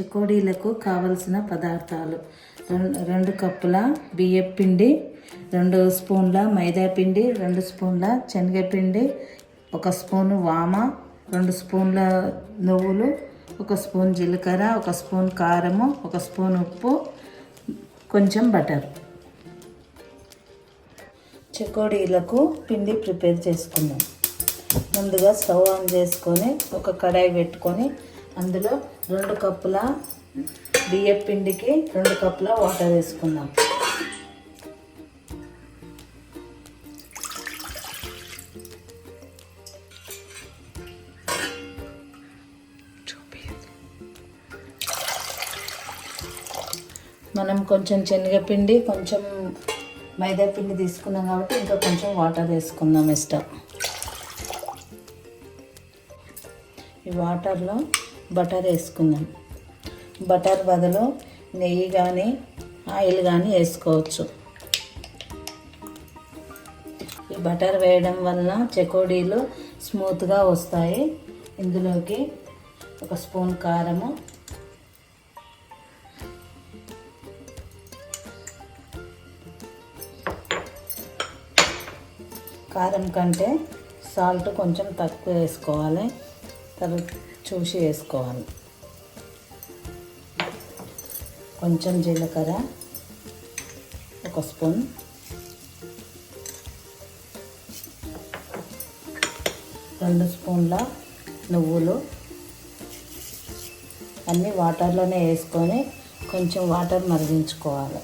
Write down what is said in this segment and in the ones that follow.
చకోడీలకు కావలసిన పదార్థాలు. రెండు రెండు కప్పుల బియ్యం పిండి రెండు స్పూన్ల మైదా పిండి రెండు స్పూన్ల శనగపిండి ఒక స్పూను వామ రెండు స్పూన్ల నువ్వులు ఒక స్పూన్ జీలకర్ర ఒక స్పూన్ కారము ఒక స్పూన్ ఉప్పు కొంచెం బటర్. చకోడీలకు పిండి ప్రిపేర్ చేసుకుందాం. ముందుగా స్టవ్ ఆన్ చేసుకొని ఒక కడాయి పెట్టుకొని అందులో రెండు కప్పుల బియ్యం పిండికి రెండు కప్పుల వాటర్ వేసుకుందాం. మనం కొంచెం శనగపిండి కొంచెం మైదా పిండి తీసుకున్నాం కాబట్టి ఇంకా కొంచెం వాటర్ వేసుకుందాం ఇష్టం ఈ వాటర్లో బటర్ వేసుకుందాం. బటర్ బదులు నెయ్యి కానీ ఆయిల్ కానీ వేసుకోవచ్చు. ఈ బటర్ వేయడం వలన చెకోడీలు స్మూత్గా వస్తాయి. ఇందులోకి ఒక స్పూన్ కారము కారం కంటే సాల్ట్ కొంచెం తక్కువ వేసుకోవాలి. తర్వాత చూసి వేసుకోవాలి కొంచెం జీలకర్ర ఒక స్పూన్. రెండు స్పూన్ల నువ్వులు. అన్నీ వాటర్లోనే వేసుకొని కొంచెం వాటర్ మరిగించుకోవాలి.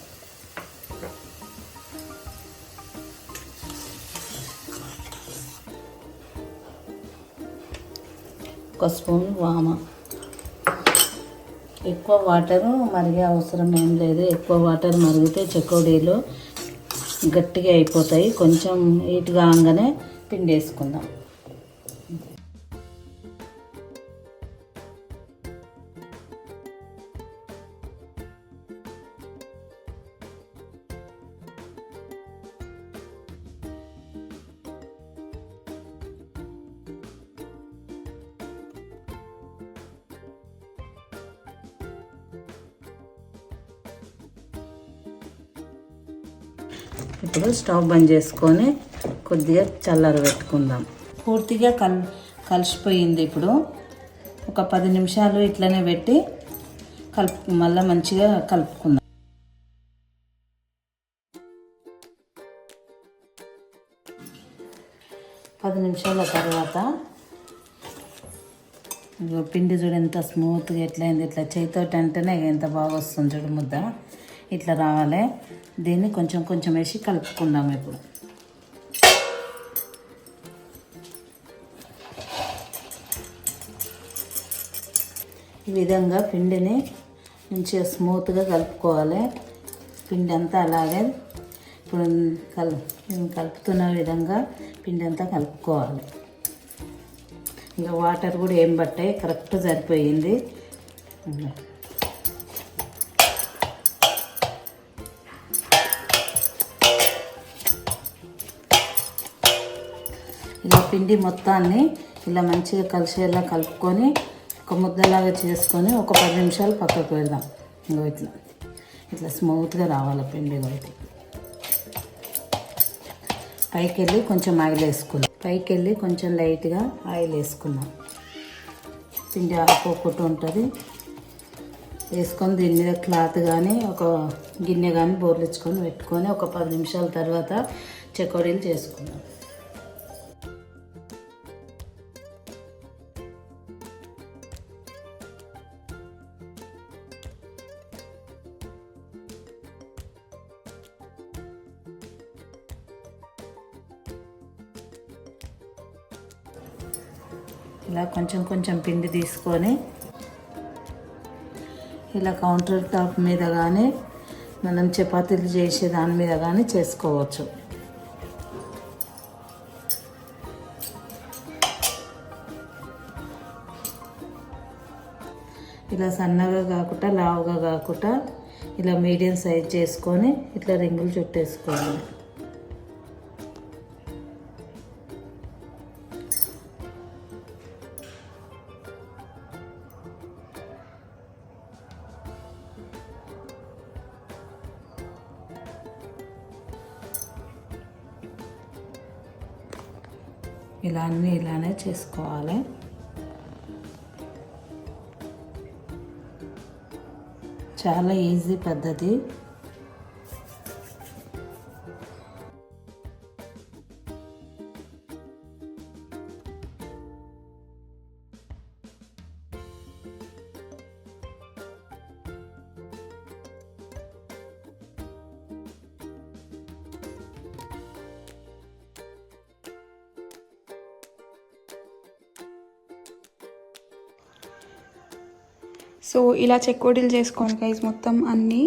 ఒక స్పూన్ వామ. ఎక్కువ వాటర్ మరిగే అవసరం ఏం లేదు. ఎక్కువ వాటర్ మరిగితే చెకోడీలు గట్టిగా అయిపోతాయి. కొంచెం హీట్ కాగానే పిండి వేసుకుందాం ఇప్పుడు స్టవ్ బంద్ చేసుకొని కొద్దిగా చల్లార పెట్టుకుందాం. పూర్తిగా కల్ కలిసిపోయింది ఇప్పుడు. ఒక పది నిమిషాలు ఇట్లనే పెట్టి కలుపు మళ్ళీ మంచిగా కలుపుకుందాం. పది నిమిషాల తర్వాత పిండి చూడు ఎంత స్మూత్గా ఎట్లయింది ఇట్లా చేతితో అంటేనే ఎంత బాగా వస్తుంది చూడు ముద్ద. ఇట్లా రావాలి. దీన్ని కొంచెం కొంచెం వేసి కలుపుకుందాం ఇప్పుడు. ఈ విధంగా పిండిని మంచిగా స్మూత్గా కలుపుకోవాలి. పిండి అంతా అలాగే ఇప్పుడు కలు కలుపుతున్న విధంగా పిండి అంతా కలుపుకోవాలి. ఇంకా వాటర్ కూడా ఏం పట్టాయి? కరెక్ట్ సరిపోయింది. పిండి మొత్తాన్ని ఇలా మంచిగా కలిసేలా కలుపుకొని ఒక ముద్దలాగా చేసుకొని ఒక పది నిమిషాలు పక్కకు పెడదాం. ఇంకో ఇట్లా. ఇట్లా స్మూత్గా రావాలి పిండి బయట పైకి వెళ్ళి కొంచెం ఆయిల్ వేసుకుందాం. పైకి వెళ్ళి కొంచెం లైట్గా ఆయిల్ వేసుకుందాం. పిండి ఆడుకోకుండా ఉంటుంది. వేసుకొని దీని మీద క్లాత్ కానీ ఒక గిన్నె కానీ బోర్లించుకొని పెట్టుకొని ఒక పది నిమిషాల తర్వాత చెకోడీలు చేసుకుందాం. ఇలా కొంచెం కొంచెం పిండి తీసుకొని ఇలా కౌంటర్ టాప్ మీద కానీ మనం చపాతీలు చేసే దాని మీద కానీ చేసుకోవచ్చు. ఇలా సన్నగా కాకుండా లావుగా కాకుండా ఇలా మీడియం సైజ్ చేసుకొని ఇట్లా రింగులు చుట్టేసుకోవాలి. ఇలా అన్నీ ఇలానే చేసుకోవాలి. చాలా ఈజీ పద్ధతి. సో ఇలా చెక్కోడీలు చేసుకోవాలి గైజ్ మొత్తం అన్నీ.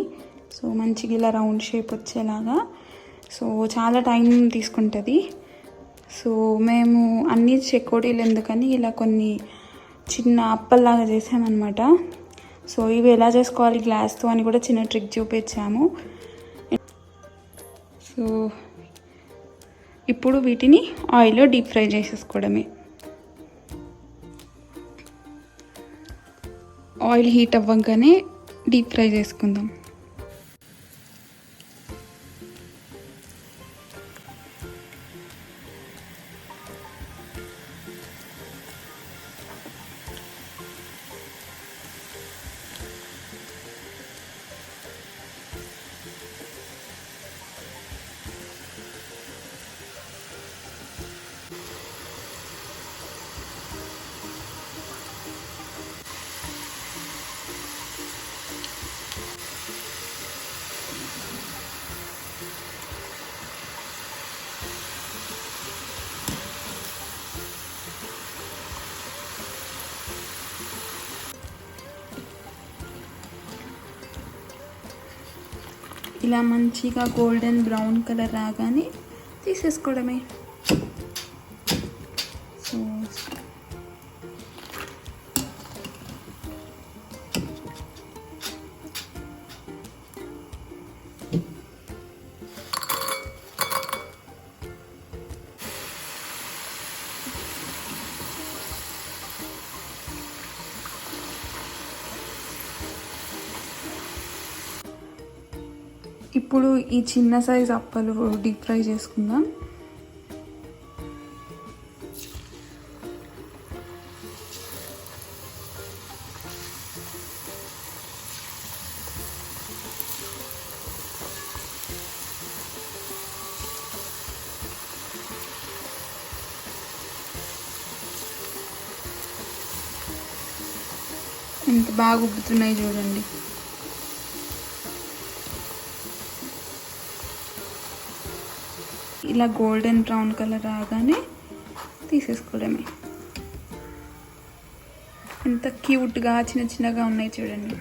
సో మంచిగా ఇలా రౌండ్ షేప్ వచ్చేలాగా. సో చాలా టైం తీసుకుంటుంది. సో మేము అన్ని చెక్కోడీలు ఎందుకని ఇలా కొన్ని చిన్న అప్పల్లాగా చేసామన్నమాట. సో ఇవి ఎలా చేసుకోవాలి గ్లాస్తో అని కూడా చిన్న ట్రిక్ చూపించాము. సో ఇప్పుడు వీటిని ఆయిల్లో డీప్ ఫ్రై చేసేసుకోవడమే. ఆయిల్ హీట్ అవ్వగానే డీప్ ఫ్రై చేసుకుందాం. ఇలా మంచిగా గోల్డెన్ బ్రౌన్ కలర్ రాగానే తీసేసుకోవడమే. ఇప్పుడు ఈ చిన్న సైజ్ అప్పలు డీప్ ఫ్రై చేసుకుందాం. ఎంత బాగా ఉబ్బుతున్నాయి చూడండి. ఇలా గోల్డెన్ బ్రౌన్ కలర్ రాగానే తీసేసుకోవడమే. ఎంత క్యూట్గా చిన్న చిన్నగా ఉన్నాయి చూడండి.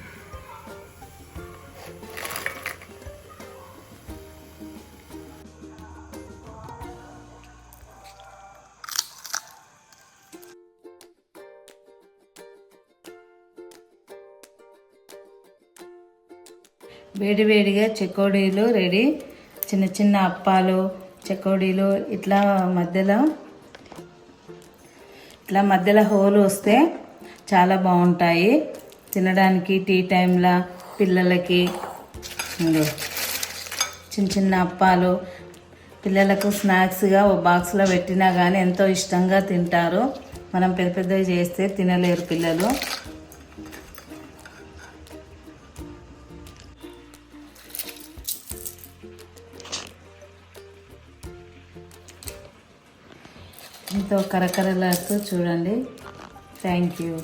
వేడి వేడిగా చెకోడీలు రెడీ. చిన్న చిన్న అప్పాలు చెకోడీలు ఇట్లా మధ్యలో ఇట్లా మధ్యలో హోల్ వస్తే చాలా బాగుంటాయి. తినడానికి టీ టైంలో పిల్లలకి చిన్న చిన్న అప్పాలు. పిల్లలకు స్నాక్స్గా ఓ బాక్స్లో పెట్టినా కానీ ఎంతో ఇష్టంగా తింటారు. మనం పెద్ద పెద్దవి చేస్తే తినలేరు పిల్లలు. ఎంతో కరకరలాడుతూ చూడండి. Thank you